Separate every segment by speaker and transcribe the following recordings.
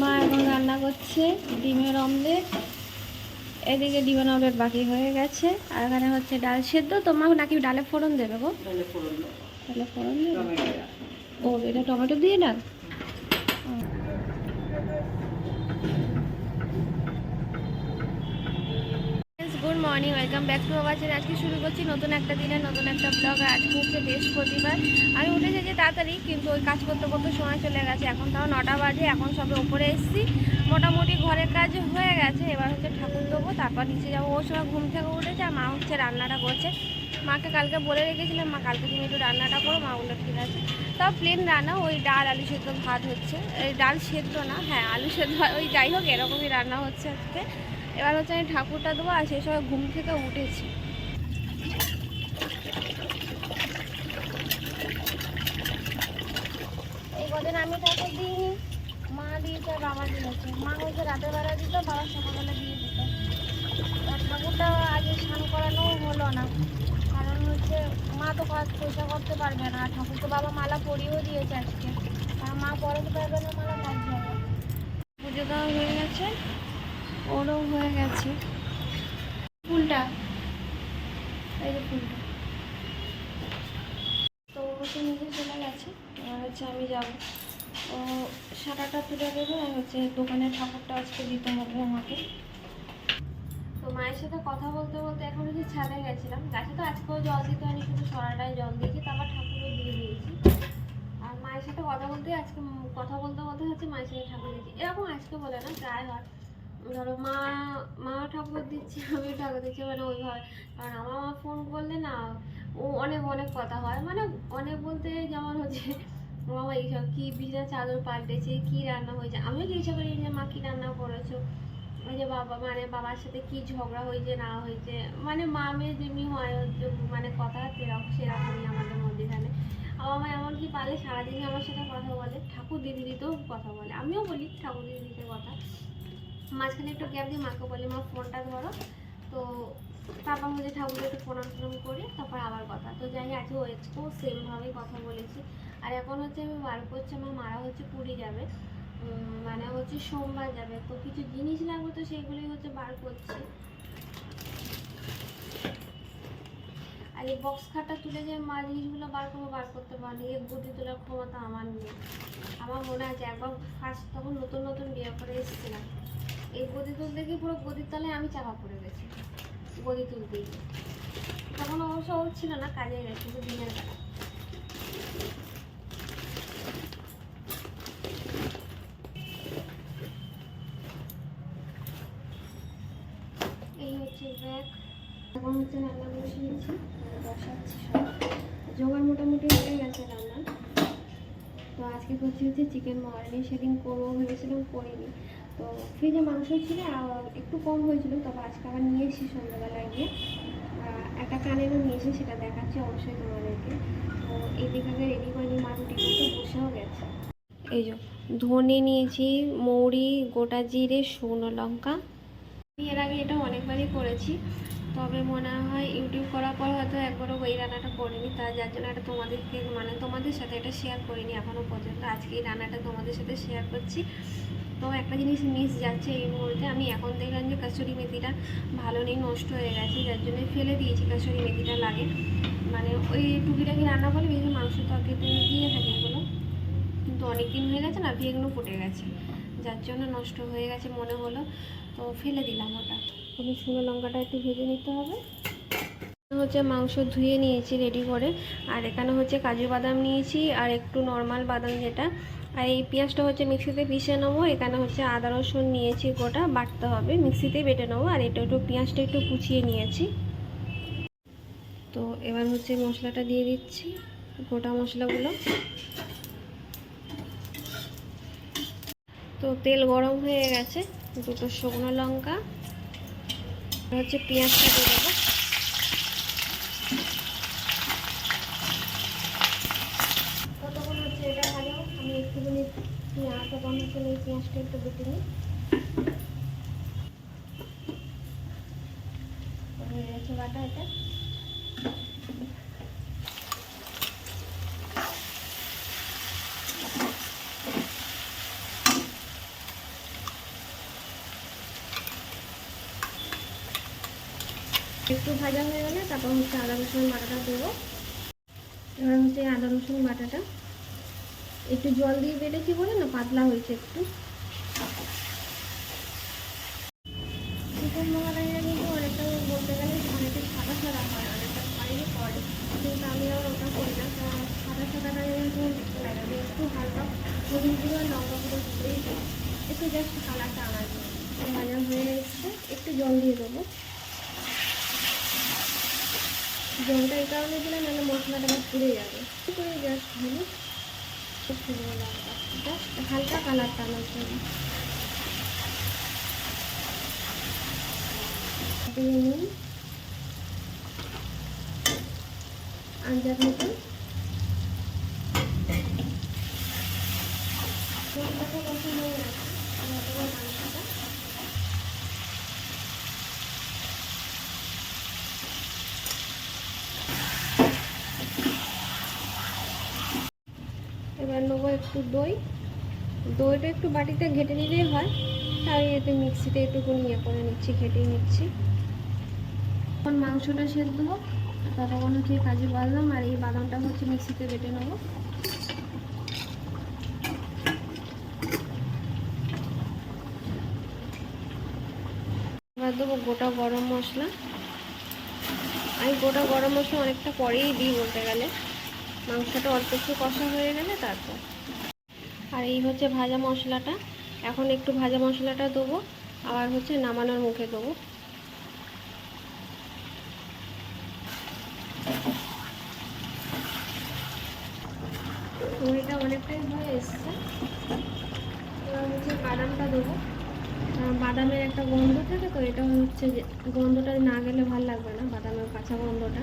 Speaker 1: মা এখন রান্না করছে ডিমের অমলেট। এদিকে ডিমের অমলেট বাকি হয়ে গেছে। আর এখানে হচ্ছে ডাল সেদ্ধ। তোমার নাকি ডালে ফোড়ন দেবে গো। ডালে ফোড়ন দেবে। ও এটা টমেটো দিয়ে ডাল? Good morning, welcome back to our channel আজকে শুরু করছি নতুন একটা দিনে, নতুন একটা ব্লগ আর আজকে হচ্ছে বৃহস্পতিবার। আমি উঠেছি যে তাড়াতাড়ি, কিন্তু ওই কাজ করতে করতে সময় চলে গেছে। এখন তাও নটা বাজে, এখন সবে ওপরে এসেছি। মোটামুটি ঘরের কাজ হয়ে গেছে। এবার হচ্ছে ঠাকুর দেবো তারপর নিচে যাব। ওর সময় ঘুম থেকে উঠেছে, আর মা হচ্ছে রান্নাটা করছে। মাকে কালকে বলে রেখেছিলাম, মা, কালকে তুমি একটু রান্নাটা করো, মা বলল, ঠিক আছে। তাও প্লেন রান্না, ওই ডাল, আলু সেদ্ধ ভাত হচ্ছে। ডাল সেদ্ধ না হ্যাঁ আলু সেদ্ধ ওই যাই হোক, এরকমই রান্না হচ্ছে আজকে। এবার হচ্ছে আমি ঠাকুরটা দেবো আর সেই সময় ঘুম থেকে উঠেছি। এই কদিন আমি ঠাকুর দিইনি, মা দিয়েছে আর বাবা দিয়েছে। মা হচ্ছে রাতের বেলা দিত, বাবা সকালবেলা দিয়ে দিত। ঠাকুরটা আগে স্নান করানো হলো না, কারণ হচ্ছে মা তো কাজ পয়সা করতে পারবে না, আর ঠাকুরকে বাবা মালা পরিয়েও দিয়েছে আজকে। আর মা পরাতে পারবে না মালা কাজ যাবে পুজো দেওয়া হয়ে গেছে। ওরও হয়ে গেছে। ফুলটা, এই যে ফুলটা। তো ও হচ্ছে নিজে চলে গেছে আর হচ্ছে আমি যাব। ও সারাটা তুলে দেবে, আর হচ্ছে দোকানের ঠাকুরটা আজকে দিতে হবে আমাকে। তো মায়ের সাথে কথা বলতে বলতে এখন হচ্ছে ছাদে গেছিলাম। গাছে তো আজকেও জল দিতে হয়নি, শুধু সরাটায় জল দিয়েছি তারপর ঠাকুরও দিয়ে দিয়েছি। আর মায়ের সাথে কথা বলতে, আজকে কথা বলতে বলতে হচ্ছে মায়ের সাথে ঠাকুর দিয়েছি এরকম আজকে বলে না প্রায় হয়। ধরো মা মা ঠাকুর দিচ্ছে আমি ঠাকুর দিচ্ছি মানে ওইভাবে। কারণ আমার মা ফোন করলে না, ও অনেক অনেক কথা হয়। মানে অনেক বলতে যেমন হচ্ছে বাবা এইসব কি বিছানা চাদর পাল্টেছে, কি রান্না হয়েছে? আমিও জিজ্ঞাসা করি যে, মা, কি রান্না করেছ? ওই যে বাবা মানে বাবার সাথে কি ঝগড়া হয়েছে, না হয়েছে? মানে মা মেয়ে যেমনি হয় মানে কথা সেরকম, সেরকমই আমাদের মধ্যেখানে। আমার মা এমনকি পারলে সারাদিনই আমার সাথে কথা বলে? ঠাকুর দিদি দিতেও কথা বলে। আমিও বলি, ঠাকুর দিদি দিতে কথা। মাঝখানে একটু গ্যাপ দিয়ে মাকে বলি মা, ফোনটা ধরো। তো তারপর হচ্ছে ঠাকুরকে একটু প্রণাম টনাম করে তারপর আবার কথা। তো যাই আজকে ওয়েজকেও সেমভাবেই কথা বলেছি। আর এখন হচ্ছে আমি বার করছি, আমার মারা হচ্ছে পুরী যাবে। মানে হচ্ছে সোমবার যাবে। তো কিছু জিনিস লাগবে তো সেইগুলোই হচ্ছে বার করছি। আর এই বক্স খাটটা তুলে যে মা জিনিসগুলো বার করব, বার করতে পারি এই গদি তোলার ক্ষমতা আমার নেই। আমার মনে আছে, একবার ফার্স্ট তখন নতুন নতুন বিয়ে করে এসেছিলাম। এই গদি তুলতে গিয়ে পুরো গদির তলায় আমি চাপা পড়ে গেছি। গদি তুলতে গিয়ে। তখন অবশ্য ও ছিল না, কাজে গেছে দিনের বেলা। এই হচ্ছে ব্যাগ। এখন হচ্ছে রান্না জোগাড় মোটামুটি হয়ে গেছে রান্না তো আজকে করছি হচ্ছে চিকেন মহারানি সেদিন করব ভেবেছিলাম, করিনি। তো ফ্রিজে মাংস ছিল একটু কম হয়েছিল, তবে আজকে আবার নিয়ে এসেছি সন্ধ্যাবেলায় গিয়ে একটা কানেরও নিয়েছি, সেটা দেখাচ্ছি অবশ্যই তোমাদেরকে। তো এদিকে রেডি করে নিয়ে মা রুটি করতে বসেও গেছে। এই যে, ধনে নিয়েছি, মৌরি, গোটা জিরে, শুকনো লঙ্কা। এর আগে এটা অনেকবারই করেছি, তবে মনে হয় ইউটিউব করার পর হয়তো একবারও ওই রান্নাটা করিনি, তা যার জন্য এটা তোমাদেরকে মানে তোমাদের সাথে এটা শেয়ার করিনি এখনও পর্যন্ত। আজকে এই রান্নাটা তোমাদের সাথে শেয়ার করছি। তো একটা জিনিস মিস যাচ্ছে এই মুহূর্তে। আমি এখন দেখলাম যে কাসুরি মেথিটা ভালো নেই, নষ্ট হয়ে গেছে, যার জন্য ফেলে দিয়েছি কাসুরি মেথিটা লাগে। মানে ওই টুকিটাকি রান্না করলে বেশি মাংস তরকারিতে দিয়ে থাকে এগুলো। কিন্তু অনেক দিন হয়ে গেছে না, বেগুনও ফুটে গেছে। যার জন্য নষ্ট হয়ে গেছে মনে হলো। তো ফেলে দিলাম ওটা। তুমি শুকনো লঙ্কাটা একটু ভেজে নিতে হবে। হচ্ছে মাংস ধুয়ে নিয়েছি রেডি করে। আর এখানে হচ্ছে কাজু বাদাম নিয়েছি আর একটু নর্মাল বাদাম যেটা। আর এই পেঁয়াজটা হচ্ছে মিক্সিতে পিষে নেব। এখানে হচ্ছে আদা, রসুন নিয়েছি গোটা, বাটতে হবে। মিক্সিতেই বেটে নেব। আর এটা একটু পেঁয়াজটা একটু কুচিয়ে নিয়েছি। তো এবার হচ্ছে মশলাটা দিয়ে দিচ্ছি, গোটা মশলাগুলো। তো তেল গরম হয়ে গেছে, দুটো শুকনো লঙ্কা। হচ্ছে পেঁয়াজটা দিয়ে জন্য এই পেঁয়াজটা একটু বেটে নিই। বাটা এটা। একটু ভাজা হয়ে গেলে তারপর হচ্ছে আদা রসুন বাটাটা দেবো। এবার হচ্ছে আদা রসুন বাটাটা। একটু জল দিয়ে বেটেছি বলে না, পাতলা হয়েছে একটু। কিন্তু অনেকটা বলতে গেলে অনেকটা সাদা সাদা হয়, অনেকটা কিন্তু আমি আবার ওটা করি না সাদা একটু লঙ্কা একটু জাস্ট হয়ে একটু জল দিয়ে দেবো। জলটা এই কারণে দিলে নাহলে মশলাটা পুড়ে যাবে। করে জাস্ট হলুদ শুকনো লঙ্কা জাস্ট হালকা কালারটা আনার জন্য আঞ্জার মতো মশলাটা কষা হয়ে গেছে আমি অতবার মাংসটা এবার নেব একটু দই। দইটা একটু বাটিতে ঘেটে নিলেই হয়। তাই এতে মিক্সিতে একটুখানি ইয়ে করে নিচ্ছি ঘেটে নিচ্ছি। এখন মাংসটা সেদ্ধ হোক, ততক্ষণ হচ্ছে কাজু বাদাম আর এই বাদামটা হচ্ছে মিক্সিতে বেটে নেব। এবার দেবো গোটা গরম মশলা। আমি গোটা গরম মশলা অনেকটা পরেই দিই বলতে গেলে। মাংসটা অল্প একটু কষা হয়ে গেলে তারপর। আর এই হচ্ছে ভাজা মশলাটা। এখন একটু ভাজা মশলাটা দেবো, আবার হচ্ছে নামানোর মুখে দেবো। এটা অনেকটাই হয়ে এসছে। এবার হচ্ছে বাদামটা দেবো। বাদামের একটা গন্ধ থাকে তো, এটা হচ্ছে গন্ধটা না গেলে ভালো লাগবে না, বাদামের কাঁচা গন্ধটা।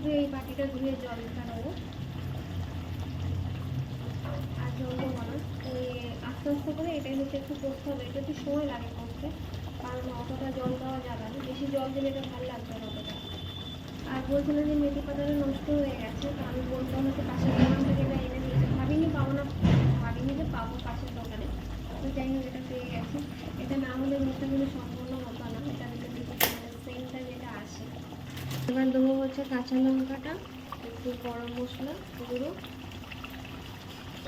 Speaker 1: শুধু এই বাটিটা ধুয়ে জলটা নেব। আর জল দেবো না। এই আস্তে আস্তে করে এটাই হচ্ছে একটু করতে হবে, এটা একটু সময় লাগে করতে, কারণ অতটা জল দেওয়া যাবে না। বেশি জল দিলে এটা ভালো লাগবে না অতটা। আর বলছিলাম যে মেথি পাতাটা নষ্ট হয়ে গেছে, তো আমি বললাম হচ্ছে পাশের দোকান থেকে এটা এনে দিয়েছে। ভাবিনি পাবো না, ভাবিনি যে পাবো পাশের দোকানে। তো যাই হোক, এটা পেয়ে গেছি। এটা না হলে মুখটা কিন্তু সম্পূর্ণ হতো না। এটা সেমটা যেটা আসে। এবার দেবো হচ্ছে কাঁচা লঙ্কাটা, একটু গরম মশলা, গুঁড়ো।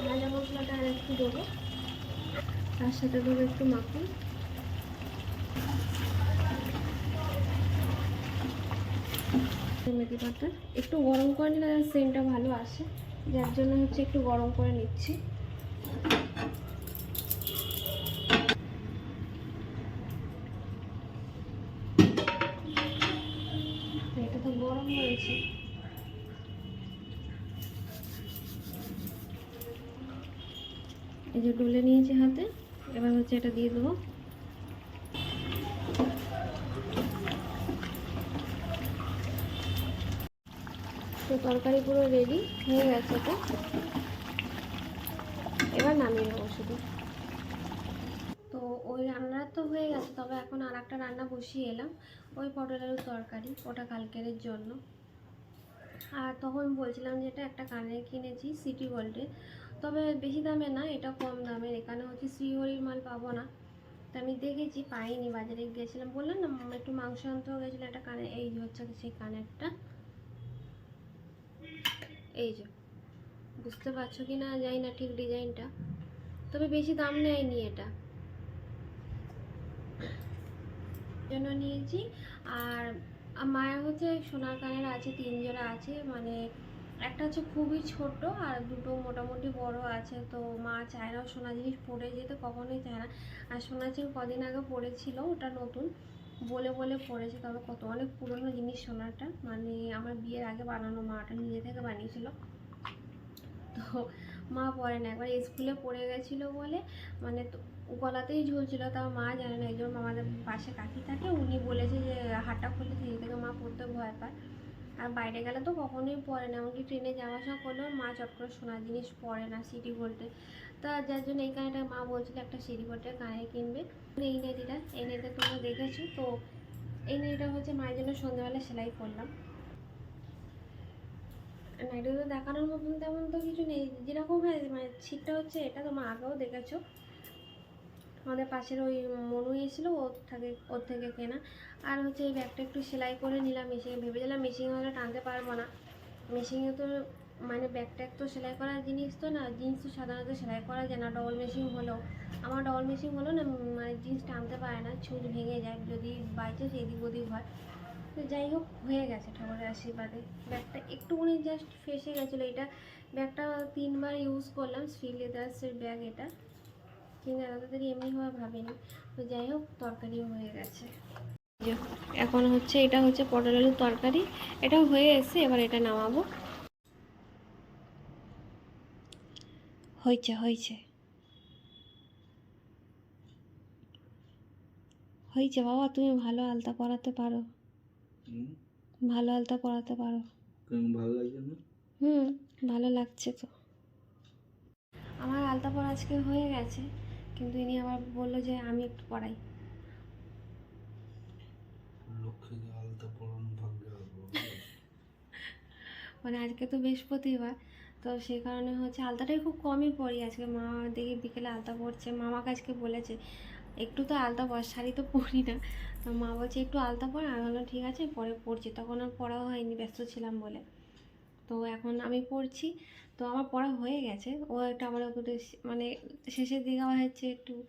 Speaker 1: ভাজা মশলাটা আর একটু দেবো। তার সাথে দেবো একটু মাখন। মেথি পাতা। একটু গরম করে নিলে সেন্টটা ভালো আসে। যার জন্য হচ্ছে একটু গরম করে নিচ্ছি। এই নিয়েছি হাতে। এবার হচ্ছে এটা দিয়ে দেবো। তো তরকারি পুরো রেডি হয়ে গেছে তো। এবার নামিয়ে নেব শুধু। তো ওই রান্না তো হয়ে গেছে, তবে এখন আর একটা রান্না বসিয়ে এলাম। ওই পটল আলুর তরকারি, ওটা কালকের জন্য। আর তখন বলছিলাম যে এটা একটা কানের কিনেছি সিটি গোল্ডে তবে বেশি দামে না, এটা কম দামের। এখানে হচ্ছে শ্রীহরির মাল পাবো না। তা আমি দেখেছি, পাইনি, বাজারে গেছিলাম। বললাম না একটু মাংস আনতে গেছিল একটা কানে, এই হচ্ছে সেই কানেরটা এই যে, বুঝতে পারছ কি না, জানি না ঠিক ডিজাইনটা। তবে বেশি দাম নেয়নি এটা। জন্য নিয়েছি। আর মায়ের হচ্ছে সোনার কানের আছে তিন জোড়া আছে মানে একটা হচ্ছে খুবই ছোট আর দুটো মোটামুটি বড় আছে। তো মা চায় না সোনা জিনিস পরে যেতে কখনোই চায় না আর সোনা চেন কদিন আগে পড়েছিল ওটা নতুন। বলে বলে পড়েছে তবে কত, অনেক পুরনো জিনিস সোনাটা। মানে আমার বিয়ের আগে বানানো মাটা নিজে থেকে বানিয়েছিল। তো মা পরে না, একবার স্কুলে পড়ে গেছিল বলে মানে গলাতেই ঝুলছিল। তাও মা জানে না, একজন আমাদের পাশে কাকি থাকে, উনি বলেছে যে হাটটা খুলে সেই থেকে মা পড়তে ভয় পায়। আর বাইরে গেলে তো কখনোই পরে না, এমনকি ট্রেনে যাওয়া আসা করলেও মা চট করে সোনার জিনিস পরে না সিটি গোল্ডে তা যার জন্য এই কানেরটা মা বলছিল একটা সিটি গোল্ডের কানে কিনবে। এই নেটিটা এই নেটে তোমরা দেখেছ? তো এই নেটিটা হচ্ছে মায়ের জন্য সন্ধ্যাবেলা সেলাই করলাম। নাইটে তো দেখানোর মতন তেমন তো কিছু নেই। যেরকম হয় মানে ছিটটা হচ্ছে এটা তোমরা আগেও দেখেছ। আমাদের পাশের ওই মনু এসেছিল ওর থেকে ওর থেকে কেনা। আর হচ্ছে এই ব্যাগটা একটু সেলাই করে নিলাম মেশিনে। ভেবেছিলাম মেশিনে হলে টানতে পারব না। মেশিনে তো মানে ব্যাগটা তো সেলাই করার জিনিস তো না, জিন্স তো সাধারণত সেলাই করা যায় না, ডবল মেশিন হলেও। আমার ডবল মেশিন হলো না মানে জিন্স টানতে পারে না, ছুঁচ ভেঙে যায়, যদি চান্স এদিক ওদিক হয়। তো যাই হোক, হয়ে গেছে ঠাকুরের আশীর্বাদে। ব্যাগটা একটুখানি জাস্ট ফেসে গেছিল। এটা ব্যাগটা তিনবার ইউজ করলাম শ্রী লেদার্সের ব্যাগ এটা। এত তাড়াতাড়ি এমনিভাবে ভাবিনি। তো যাই হোক তরকারিও হয়ে গেছে। এখন হচ্ছে এটা হচ্ছে পটল আলুর তরকারি। এটা হয়ে এসে এবার এটা নামাবো। হয়েছে হয়েছে। হয়েছে বাবা তুমি ভালো আলতা পরাতে পারো। ভালো আলতা পরাতে পারো।
Speaker 2: ভালো লাগছে না?
Speaker 1: হুম ভালো লাগছে তো। আমার আলতা পরা আজকে হয়ে গেছে। কিন্তু ইনি আবার বলল যে আমি একটু পড়াই। মানে আজকে তো বৃহস্পতিবার তো সেই কারণে হচ্ছে আলতাটাই খুব কমই পরি আজকে মা দেখি বিকেলে আলতা পরছে মামাকে আজকে বলেছে একটু তো আলতা পর শাড়ি তো পরি না। তো মা বলছে একটু আলতা পর। আমি বললাম ঠিক আছে পরে পড়ছি তখন আর পড়াও হয়নি ব্যস্ত ছিলাম বলে। তো এখন আমি পড়ছি। তো আমার পড়া হয়ে গেছে। ও একটা আমার শে- মানে শেষের দিকে আমার হচ্ছে একটু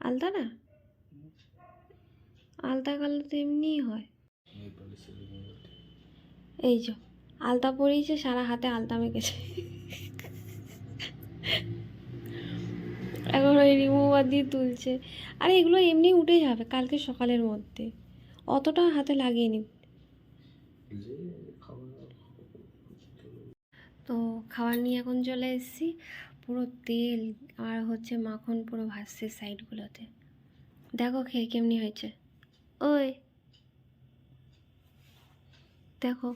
Speaker 1: আলতা না? আলতা কালো তো এমনিই হয়।
Speaker 2: এই
Speaker 1: যে আলতা পরিয়েছে সারা হাতে আলতা মেখেছে। এখন ওই রিমুভার দিয়ে তুলছে। আরে এগুলো এমনি উঠে যাবে কালকে সকালের মধ্যে। অতটা হাতে লাগিয়ে নি
Speaker 2: যে খাবার
Speaker 1: তো খাবার নিয়ে এখন চলে এসেছি। পুরো তেল আর হচ্ছে মাখন পুরো ভাসছে সাইডগুলোতে। দেখো খেয়ে কেমনি হয়েছে। ওই। দেখো।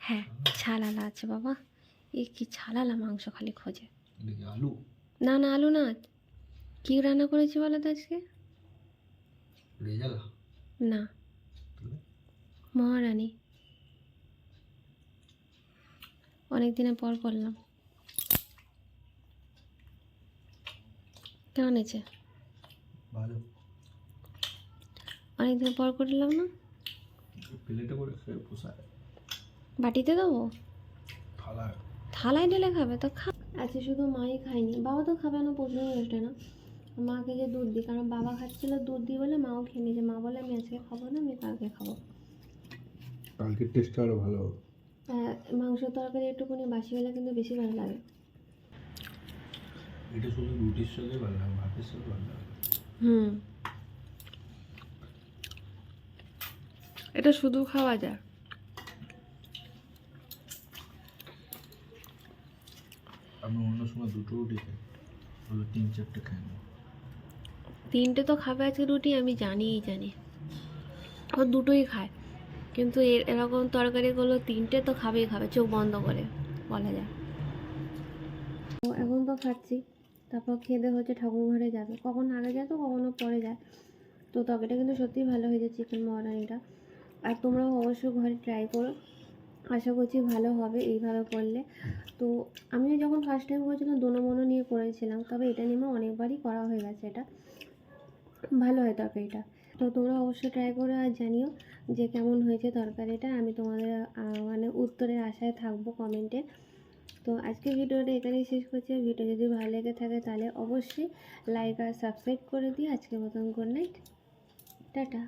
Speaker 1: হ্যাঁ ছালালা আছে বাবা। এ কি ছালালা মাংস খালি খোঁজে।
Speaker 2: আলু।
Speaker 1: না না আলু না। কি রান্না করেছি বলো তো আজকে?
Speaker 2: রেজালা
Speaker 1: না। মহারানী অনেক দিনের পর করলাম কেমন হয়েছে
Speaker 2: ভালো।
Speaker 1: অনেক দিন পর করলাম না।
Speaker 2: প্লেটে করে খেয়ে পোষায়।
Speaker 1: বাটিতে দেবো?
Speaker 2: থালায়।
Speaker 1: থালায় ঢেলে খাবে তো খা। আজকে শুধু মাই খায়নি। বাবা তো খাবে না প্রশ্ন ওঠে না। মাকে যে দুধ দিই কারণ বাবা খাচ্ছিল দুধ দিই বলে মাও খেয়ে নিয়েছে। মা বলে আমি আজকে খাব না আমি কালকে খাব।
Speaker 2: কালকের টেস্টটা আরও ভালো
Speaker 1: মাংস তরকারি একটুখানি বাসি হলে কিন্তু বেশি ভালো লাগে।
Speaker 2: এটা শুধু রুটির সাথে ভালো লাগে ভাতের সাথে ভালো লাগে।
Speaker 1: হুম। এটা শুধু খাওয়া যায়।
Speaker 2: আমি অন্য সময় দুটো রুটি খাই তিন চারটে খাই না
Speaker 1: তিনটে তো খাবে আজকে রুটি, আমি জানিই, জানি। ও দুটোই খায়। কিন্তু এর, এরকম তরকারিগুলো তিনটে তো খাবেই খাবে, চোখ বন্ধ করে, বলা যায়। তো এখন তো খাচ্ছি, তারপর খেতে হচ্ছে ঠাকুর ঘরে যাবে। কখন আগে যায় তো কখনো পরে যায়। তো তরকারিটা কিন্তু সত্যিই ভালো হয়েছে চিকেন মহারানিটা। আর তোমরাও অবশ্যই ঘরে ট্রাই করো। আশা করছি ভালো হবে এইভাবে করলে। তো আমিও যখন ফার্স্ট টাইম করেছিলাম, দোনো মনো নিয়ে করেছিলাম। তবে এটা নিয়ে আমার অনেকবারই করা হয়ে গেছে এটা। ভালো হয় তরকারিটা। তো তোমরা অবশ্যই ট্রাই করো আর জানিও যে কেমন হয়েছে তরকারিটা। আমি তোমাদের মানে উত্তরের আশায় থাকব কমেন্টে তো আজকে ভিডিওটা এখানেই শেষ করছি। ভিডিও যদি ভালো লেগে থাকে তাহলে অবশ্যই লাইক আর সাবস্ক্রাইব করে দিই আজকের মতন গুড নাইট টাটা।